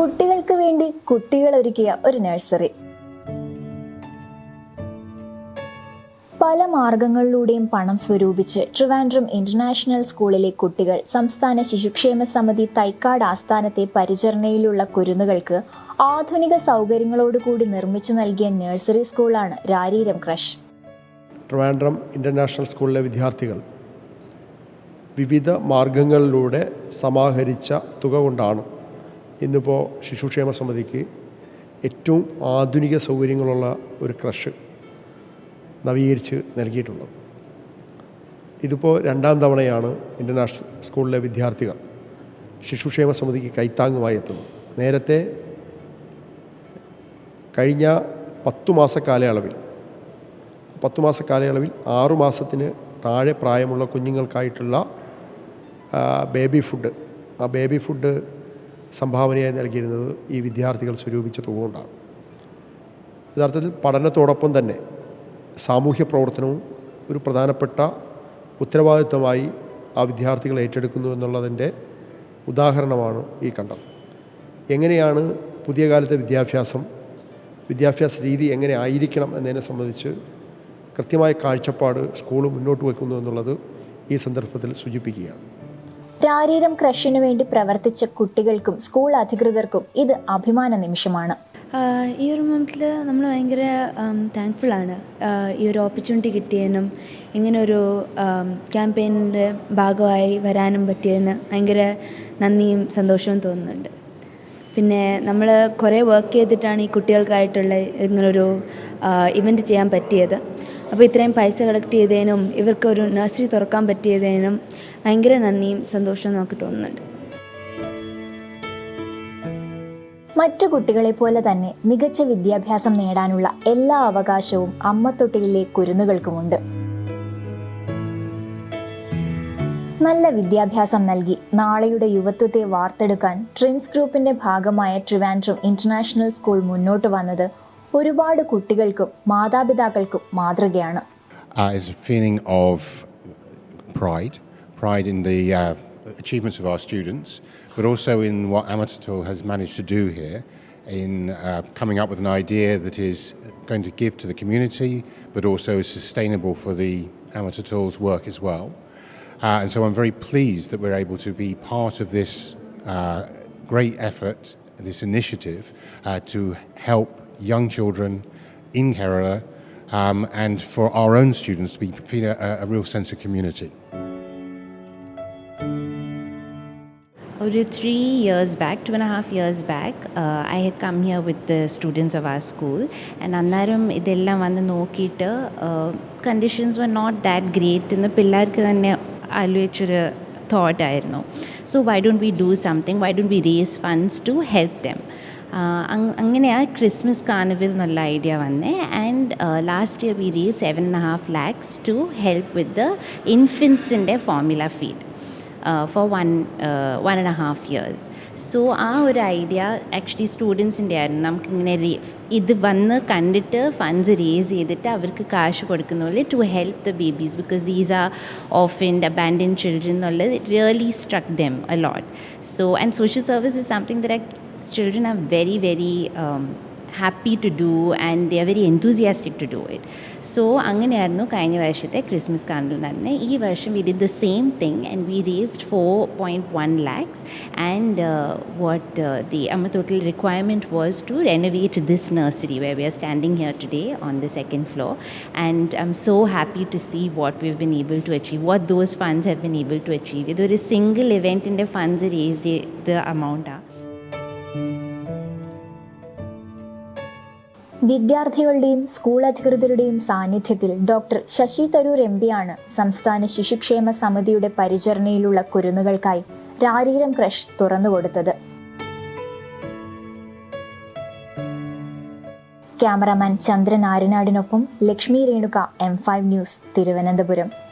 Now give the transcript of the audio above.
കുട്ടികൾക്ക് വേണ്ടി കുട്ടികൾ ഒരുക്കിയ ഒരു നഴ്സറി. പല മാർഗങ്ങളിലൂടെയും പണം സ്വരൂപിച്ച് ട്രിവാൻഡ്രം ഇന്റർനാഷണൽ സ്കൂളിലെ കുട്ടികൾ സംസ്ഥാന ശിശുക്ഷേമ സമിതി തൈക്കാട് ആസ്ഥാനത്തെ പരിചരണയിലുള്ള കുരുന്നുകൾക്ക് ആധുനിക സൗകര്യങ്ങളോടുകൂടി നിർമ്മിച്ചു നൽകിയ നഴ്സറി സ്കൂളാണ് രാരീരം ക്രഷ്. ട്രിവാൻഡ്രം ഇന്റർനാഷണൽ സ്കൂളിലെ വിദ്യാർത്ഥികൾ വിവിധ മാർഗങ്ങളിലൂടെ സമാഹരിച്ച തുക കൊണ്ടാണ് ഇന്നിപ്പോൾ ശിശുക്ഷേമ സമിതിക്ക് ഏറ്റവും ആധുനിക സൗകര്യങ്ങളുള്ള ഒരു ക്രഷ് നവീകരിച്ച് നൽകിയിട്ടുള്ളത്. ഇതിപ്പോൾ രണ്ടാം തവണയാണ് ഇന്റർനാഷണൽ സ്കൂളിലെ വിദ്യാർത്ഥികൾ ശിശുക്ഷേമ സമിതിക്ക് കൈത്താങ്ങുമായി എത്തുന്നത്. നേരത്തെ കഴിഞ്ഞ പത്തു മാസ കാലയളവിൽ പത്തു മാസ കാലയളവിൽ ആറു മാസത്തിന് താഴെ പ്രായമുള്ള കുഞ്ഞുങ്ങൾക്കായിട്ടുള്ള ബേബി ഫുഡ് ആ ബേബി ഫുഡ് സംഭാവനയായി നൽകിയിരുന്നത് ഈ വിദ്യാർത്ഥികൾ സ്വരൂപിച്ച തുക കൊണ്ടാണ്. യഥാർത്ഥത്തിൽ പഠനത്തോടൊപ്പം തന്നെ സാമൂഹ്യ പ്രവർത്തനവും ഒരു പ്രധാനപ്പെട്ട ഉത്തരവാദിത്തമായി ആ വിദ്യാർത്ഥികൾ ഏറ്റെടുക്കുന്നു എന്നുള്ളതിന്റെ ഉദാഹരണമാണ് ഈ കണ്ടത്. എങ്ങനെയാണ് പുതിയ കാലത്തെ വിദ്യാഭ്യാസം വിദ്യാഭ്യാസ രീതി എങ്ങനെ ആയിരിക്കണം എന്നതിനെ സംബന്ധിച്ച് കൃത്യമായ കാഴ്ചപ്പാട് സ്കൂൾ മുന്നോട്ട് വയ്ക്കുന്നു എന്നുള്ളത് ഈ സന്ദർഭത്തിൽ സൂചിപ്പിക്കുകയാണ്. രാരീരം ക്രഷിനു വേണ്ടി പ്രവർത്തിച്ച കുട്ടികൾക്കും സ്കൂൾ അധികൃതർക്കും ഇത് അഭിമാന നിമിഷമാണ്. ഈ ഒരു മൊമെന്റിൽ നമ്മൾ ഭയങ്കര ആണ്. ഈ ഒരു ഓപ്പർച്യൂണിറ്റി കിട്ടിയതിനും ഇങ്ങനെ ഒരു ക്യാമ്പയിനിന്റെ ഭാഗമായി വരാനും പറ്റിയതിന് ഭയങ്കര നന്ദിയും സന്തോഷവും തോന്നുന്നുണ്ട്. പിന്നെ നമ്മൾ കുറേ വർക്ക് ചെയ്തിട്ടാണ് ഈ കുട്ടികൾക്കായിട്ടുള്ള ഇങ്ങനൊരു ഇവന്റ് ചെയ്യാൻ പറ്റിയത്. അപ്പോൾ ഇത്രയും പൈസ കളക്ട് ചെയ്തതിനും ഇവർക്കൊരു നഴ്സറി തുറക്കാൻ പറ്റിയതിനും ഭയങ്കര നന്ദിയും സന്തോഷവും നമുക്ക് തോന്നുന്നുണ്ട്. മറ്റു കുട്ടികളെ പോലെ തന്നെ മികച്ച വിദ്യാഭ്യാസം നേടാനുള്ള എല്ലാ അവകാശവും അമ്മത്തൊട്ടിലിലെ കുരുന്നുകൾക്കുമുണ്ട്. നല്ല വിദ്യാഭ്യാസം നൽകി നാളെയുടെ യുവത്വത്തെ വാർത്തെടുക്കാൻ ട്രിൻസ് ഗ്രൂപ്പിന്റെ ഭാഗമായ ട്രിവാൻഡ്രം ഇന്റർനാഷണൽ സ്കൂൾ മുന്നോട്ട് വന്നത് ഒരുപാട് കുട്ടികൾക്കും മാതാപിതാക്കൾക്കും മാതൃകയാണ് uh, uh, achievements of our students, but also in what Amateur has managed to do here in uh, coming up with an idea that is going to give to the community, but also is sustainable for the Amateur work as well. Uh, and so I'm very pleased that we're able to be part of this uh, great effort, this initiative uh, to help young children in Kerala um, and for our own students to be, feel a, a real sense of community. Over three years back, two and a half years back, uh, I had come here with the students of our school, and അന്നേരം ഇതെല്ലാം വന്ന് നോക്കിയിട്ട് conditions were not that great എന്ന് പിള്ളേർക്ക് തന്നെ ആലോചിച്ചൊരു thought ആയിരുന്നു. So why don't we do something why don't we raise funds to help them അങ്ങനെയാണ് ക്രിസ്മസ് കാർണിവൽ എന്നുള്ള ഐഡിയ വന്നേ. And last year we raise seven and half lakhs to help with the ഇൻഫൻസിന്റെ formula feed for one one and half years so ആ ഒരു idea actually സ്റ്റുഡൻസിന്റെ ആയിരുന്നു. നമുക്കിങ്ങനെ ഇത് വന്ന് കണ്ടിട്ട് ഫണ്ട്സ് റേസ് ചെയ്തിട്ട് അവർക്ക് കാശ് കൊടുക്കുന്ന പോലെ to help the babies because these are of orphaned abandoned children എന്നുള്ളത് really struck them a lot so and social service is something that children are very very um, happy to do and they are very enthusiastic to do it so അങ്ങനെയായിരുന്നു കഴിഞ്ഞ വർഷത്തെ Christmas carnival നടന്നത് ഈ വർഷം we did the same thing and we raised four point one lakhs and what the അമ്മ total requirement was to renovate this nursery where we are standing here today on the second floor and i'm so happy to see what we've been able to achieve what those funds have been able to achieve ഇതൊരു single ഇവന്റിന്റെ funds raise ചെയ്ത എമൗണ്ടാണ് വിദ്യാർത്ഥികളുടെയും school അധികൃതരുടെയും സാന്നിധ്യത്തിൽ doctor Sasi Tharoor M പിയാണ് സംസ്ഥാന ശിശുക്ഷേമ സമിതിയുടെ പരിചരണയിലുള്ള കുരുന്നുകൾക്കായി രാരീരം ക്രഷ് തുറന്നുകൊടുത്തത്. Cameraman Chandran ആര്യനാടിനൊപ്പം Lakshmi Renuka M five news Thiruvananthapuram.